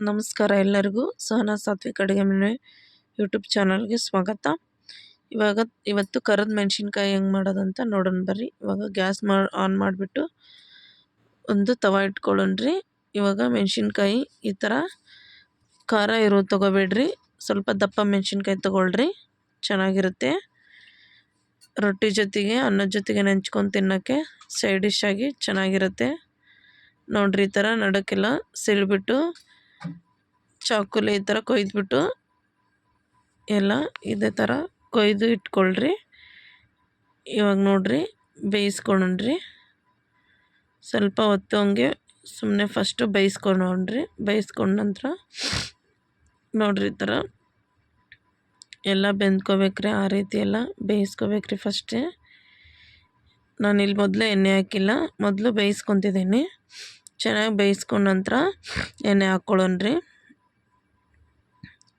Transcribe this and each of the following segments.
ನಮಸ್ಕಾರ ಎಲ್ಲರಿಗೂ ಸಹನಾ ಸಾತ್ವಿಕ ಅಡುಗೆ ಮನೆ ಯೂಟ್ಯೂಬ್ ಚಾನಲ್ಗೆ ಸ್ವಾಗತ. ಇವಾಗ ಇವತ್ತು ಕರದ ಮೆಣಸಿನ್ಕಾಯಿ ಹೆಂಗೆ ಮಾಡೋದಂತ ನೋಡೋಣ ಬರ್ರಿ. ಇವಾಗ ಗ್ಯಾಸ್ ಮಾ, ಆನ್ ಮಾಡಿಬಿಟ್ಟು ಒಂದು ತವ ಇಟ್ಕೊಳ್ಳೋಣ್ರಿ. ಇವಾಗ ಮೆಣಸಿನ್ಕಾಯಿ ಈ ಥರ ಖಾರ ಇರೋದು ತೊಗೋಬೇಡ್ರಿ. ಸ್ವಲ್ಪ ದಪ್ಪ ಮೆಣಸಿನ್ಕಾಯಿ ತೊಗೊಳ್ರಿ. ಚೆನ್ನಾಗಿರುತ್ತೆ. ರೊಟ್ಟಿ ಜೊತೆಗೆ ಅನ್ನದ ಜೊತೆಗೆ ನೆಂಚ್ಕೊಂಡು ತಿನ್ನೋಕ್ಕೆ ಸೈಡ್ ಡಿಶ್ ಆಗಿ ಚೆನ್ನಾಗಿರುತ್ತೆ. ನೋಡ್ರಿ ಈ ಥರ ನಡಕ್ಕೆಲ್ಲ ಸಿಳ್ಬಿಟ್ಟು ಚಾಕುಲಿ ಈ ಥರ ಕೊಯ್ದುಬಿಟ್ಟು ಎಲ್ಲ ಇದೇ ಥರ ಕೊಯ್ದು ಇಟ್ಕೊಳ್ರಿ. ಇವಾಗ ನೋಡ್ರಿ ಬೇಯಿಸ್ಕೊಳ್ರಿ ಸ್ವಲ್ಪ ಹೊತ್ತು ಹಂಗೆ ಸುಮ್ಮನೆ ಫಸ್ಟು ಬೇಯಿಸ್ಕೊಂಡ್ರಿ. ಬೇಯಿಸ್ಕೊಂಡ ನಂತರ ನೋಡ್ರಿ ಈ ಥರ ಎಲ್ಲ ಬೆಂದ್ಕೋಬೇಕ್ರಿ, ಆ ರೀತಿ ಎಲ್ಲ ಬೇಯಿಸ್ಕೋಬೇಕ್ರಿ ಫಸ್ಟೇ ನಾನು ಇಲ್ಲಿ ಮೊದಲೇ ಎಣ್ಣೆ ಹಾಕಿಲ್ಲ, ಮೊದಲು ಬೇಯಿಸ್ಕೊತಿದ್ದೀನಿ. ಚೆನ್ನಾಗಿ ಬೇಯಿಸ್ಕೊಂಡ ನಂತರ ಎಣ್ಣೆ ಹಾಕ್ಕೊಳ್ಳೋಣ್ರಿ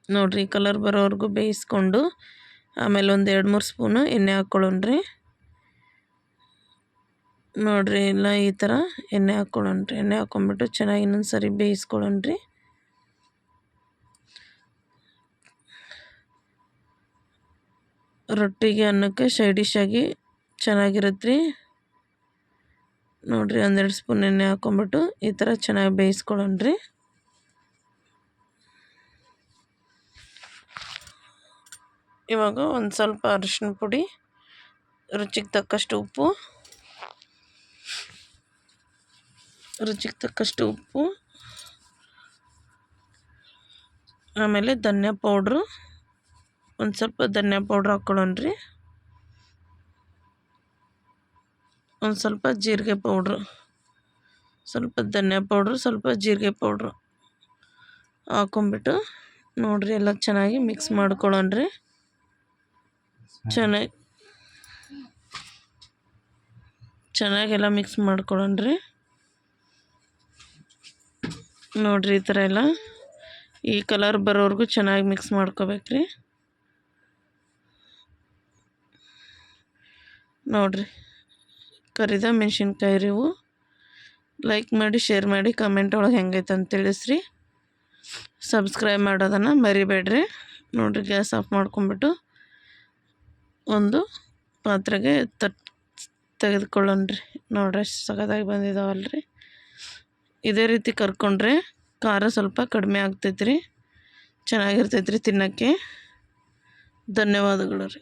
ನೋಡಿರಿ ಕಲರ್ ಬರೋವರೆಗೂ ಬೇಯಿಸ್ಕೊಂಡು ಆಮೇಲೆ ಒಂದು ಎರಡು ಮೂರು ಸ್ಪೂನು ಎಣ್ಣೆ ಹಾಕ್ಕೊಳ್ಳೋಣ್ರಿ ನೋಡಿರಿ ಎಲ್ಲ ಈ ಥರ ಎಣ್ಣೆ ಹಾಕ್ಕೊಳ್ಳೋಣ್ರಿ ಎಣ್ಣೆ ಹಾಕ್ಕೊಂಬಿಟ್ಟು ಚೆನ್ನಾಗಿ ಇನ್ನೊಂದು ಸರಿ ಬೇಯಿಸ್ಕೊಳ್ಳೋಣ್ರಿ ರೊಟ್ಟಿಗೆ ಅನ್ನಕ್ಕೆ ಸೈಡ್ ಡಿಶ್ ಆಗಿ ಚೆನ್ನಾಗಿರುತ್ತೆ ರೀ. ನೋಡಿರಿ ಒಂದೆರಡು ಸ್ಪೂನ್ ಎಣ್ಣೆ ಹಾಕ್ಕೊಂಬಿಟ್ಟು ಈ ಥರ ಚೆನ್ನಾಗಿ ಬೇಯಿಸ್ಕೊಳ್ಳೋಣ್ರಿ ಇವಾಗ ಒಂದು ಸ್ವಲ್ಪ ಅರಿಶಿನ ಪುಡಿ, ರುಚಿಗೆ ತಕ್ಕಷ್ಟು ಉಪ್ಪು, ರುಚಿಗೆ ತಕ್ಕಷ್ಟು ಉಪ್ಪು, ಆಮೇಲೆ ಧನ್ಯ ಪೌಡ್ರು, ಒಂದು ಸ್ವಲ್ಪ ಧನ್ಯ ಪೌಡ್ರ್ ಹಾಕ್ಕೊಳ್ಳೋಣ್ರಿ ಒಂದು ಸ್ವಲ್ಪ ಜೀರಿಗೆ ಪೌಡ್ರು, ಸ್ವಲ್ಪ ಧನ್ಯ ಪೌಡ್ರು, ಸ್ವಲ್ಪ ಜೀರಿಗೆ ಪೌಡ್ರು ಹಾಕೊಂಬಿಟ್ಟು ನೋಡಿರಿ ಎಲ್ಲ ಚೆನ್ನಾಗಿ ಮಿಕ್ಸ್ ಮಾಡ್ಕೊಳ್ಳೋಣ್ರಿ. ಚೆನ್ನಾಗಿ ಚೆನ್ನಾಗೆಲ್ಲ ಮಿಕ್ಸ್ ಮಾಡ್ಕೊಳ್ಳೋಣ್ರಿ ನೋಡಿರಿ ಈ ಥರ ಎಲ್ಲ. ಈ ಕಲರ್ ಬರೋವರೆಗೂ ಚೆನ್ನಾಗಿ ಮಿಕ್ಸ್ ಮಾಡ್ಕೋಬೇಕ್ರಿ. ನೋಡಿರಿ. ಕರಿದ ಮೆಣಸಿನ್ಕಾಯಿ ರೀವು ಲೈಕ್ ಮಾಡಿ ಶೇರ್ ಮಾಡಿ ಕಮೆಂಟ್ ಒಳಗೆ ಹೆಂಗೈತೆ ಅಂತ ತಿಳಿಸ್ರಿ. ಸಬ್ಸ್ಕ್ರೈಬ್ ಮಾಡೋದನ್ನು ಮರಿಬೇಡ್ರಿ. ನೋಡಿರಿ, ಗ್ಯಾಸ್ ಆಫ್ ಮಾಡ್ಕೊಂಬಿಟ್ಟು ಒಂದು ಪಾತ್ರೆಗೆ ತಟ್ ತೆಗೆದುಕೊಳ್ಳೋಣ್ರಿ ನೋಡ್ರಿ ಎಷ್ಟು ಸಗದಾಗಿ ಬಂದಿದಾವಲ್ರಿ. ಇದೇ ರೀತಿ ಕರ್ಕೊಂಡ್ರೆ ಖಾರ ಸ್ವಲ್ಪ ಕಡಿಮೆ ಆಗ್ತೈತ್ರಿ. ಚೆನ್ನಾಗಿರ್ತೈತ್ರಿ ತಿನ್ನೋಕ್ಕೆ. ಧನ್ಯವಾದಗಳು ರೀ.